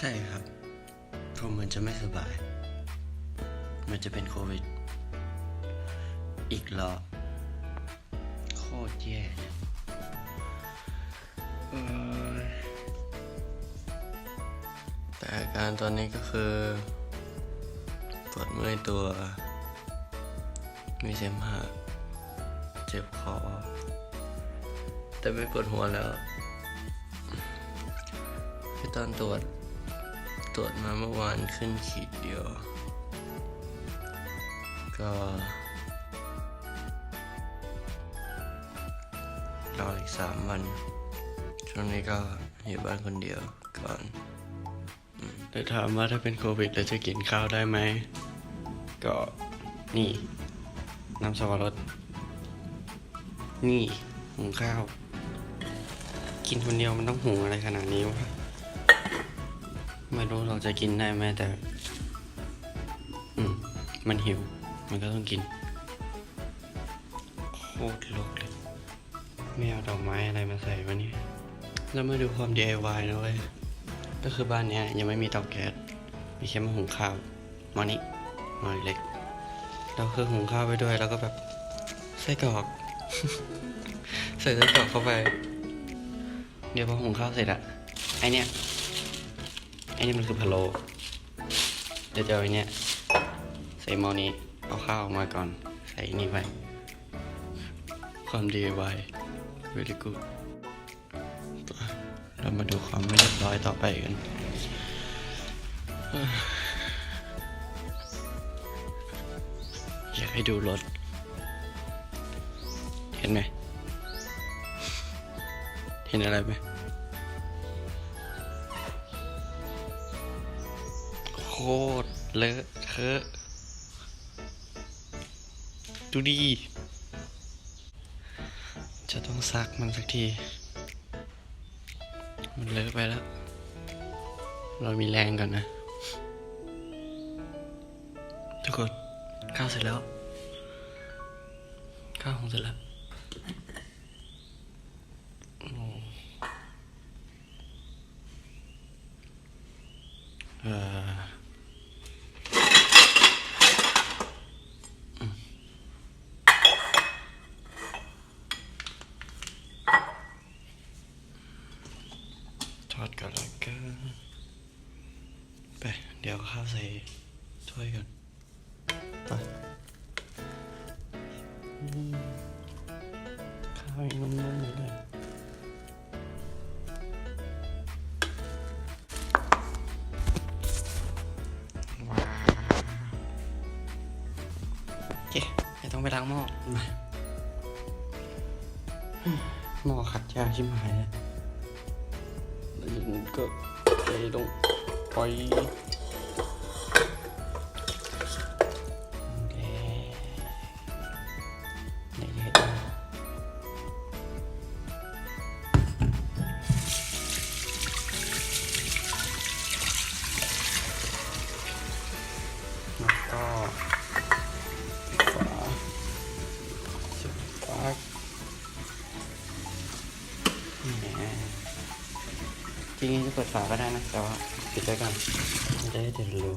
ใช่ครับผมมือนจะไม่สบาย มันจะเป็นโควิด อีกรอบโคตรแย่เลยแต่อาการตอนนี้ก็คือ ปวดเมื่อยตัว มีเสมหะเจ็บคอ แต่ไม่ปวดหัวแล้วคือตอนตรวจ ตรวจมาเมื่อวานขึ้นขีดเดียว ก็รออีกสามวัน ช่วงนี้ก็อยู่บ้านคนเดียวก่อนแต่ถามว่าถ้าเป็นโควิดแล้วจะกินข้าวได้ไหม ก็นี่ น้ำสวรสนี่หุงข้าว กินคนเดียวมันต้องหุงอะไรขนาดนี้วะ ไม่รู้เราจะกินได้ไหมแต่ อืม มันหิว มันก็ต้องกิน โคตรโลกเลยไม่เอาดอกไม้อะไรมาใส่วะเนี่ยแล้วมาดูความ DIY นะเว้ยก็คือบ้านเนี้ยยังไม่มีเตาแก๊สมีแค่มาหุงข้าวมานี้หมาเล็กเราคือหุงข้าวไปด้วย แล้วก็แบบไส้กรอก ใส่ไส้กรอกเข้าไป เดี๋ยวพอหุงข้าวเสร็จอะไอเนี้ย อ้นี่มันคือพะโล้เดี๋ยวจะเอาไอ้เนี่ยใส่หม้อนี้ เอาข้าวมาก่อน ใส่นี่ไปความ DIY very good เรามาดูความไม่เรียบร้อยต่อไปกันอยากให้ดูรถ เห็นไหม เห็นอะไรไหม ตรเลอะเทอะดูดี จะต้องซักมันสักที มันเลอะไปแล้ว เรามีแรงก่อนนะ ทุกคนข้าวเสร็จแล้ว ข้าวคงเสร็จแล้วอืม ทอดก่อนแล้วกันไปเดี๋ยวข้าวใส่ถ้วยก่อนไปข้าวยังนุ่มๆอยู่เลยว้าวโอเคไม่ต้องไปล้างหม้อมาหม้อขัดยากชิบหายเลย แล้วอย่ ริงๆจะเปิดฝาก็ได้นะ แต่ว่าปิดไว้ก่อนมันจะได้เดินเร็ว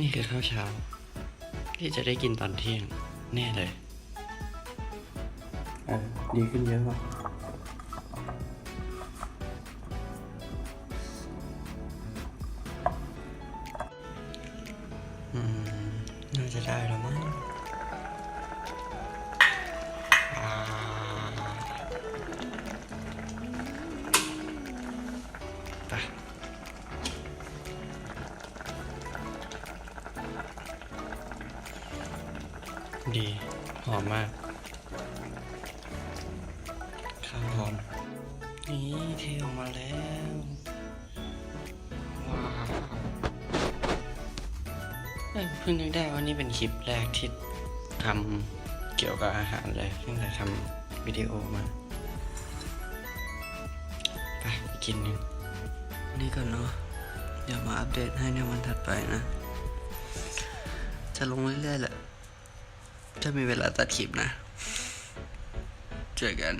นี่คือข้าวเช้า ที่จะได้กินตอนเที่ยง แน่เลย ดีขึ้นเยอะมาก จะได้แล้วมั้งอ่าไปดี หอมมาก ข้าวหอม นี่เทออกมาแล้ว เพิ่งนึกได้ว่านี่เป็นคลิปแรกที่ทำเกี่ยวกับอาหารเลยตั้งแต่ทำวิดีโอมาไปไปกินกันนี่ก่อนเนาะเดี๋ยวมาอัปเดตให้ในวันถัดไปนะ จะลงเรื่อยๆแหละถ้ามีเวลาตัดคลิปนะ เจอกัน